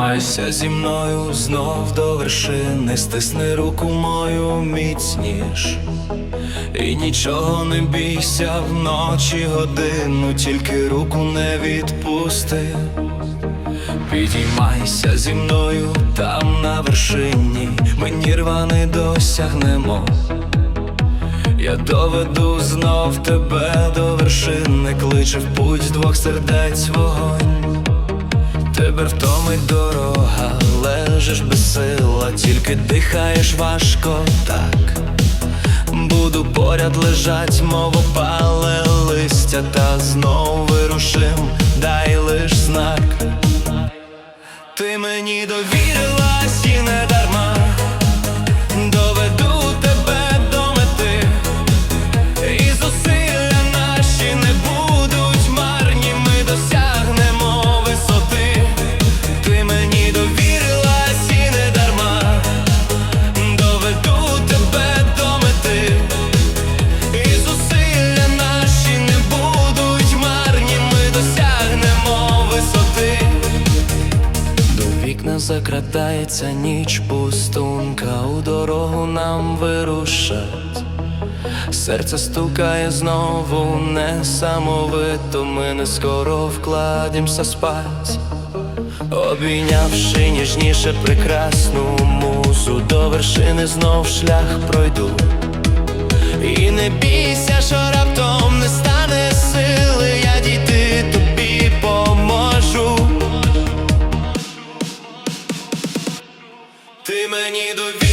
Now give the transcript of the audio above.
Підіймайся зі мною знов до вершини, стисни руку мою міцніш. І нічого не бійся вночі годину, тільки руку не відпусти. Підіймайся зі мною там на вершині, ми нірвани досягнемо. Я доведу знов тебе до вершини, кличе в путь двох сердець вогонь. Тебе втомить дорога, лежиш без сила, тільки дихаєш важко так. Буду поряд лежать, мов опале листя, та знов вирушим, дай лиш знак. Ти мені довірилась і не закратається ніч пустунка, у дорогу нам вирушать. Серце стукає знову несамовито, ми не скоро вкладемося спать. Обійнявши ніжніше прекрасну музу, до вершини знов шлях пройду. І не бійся, що раптом не мені довір.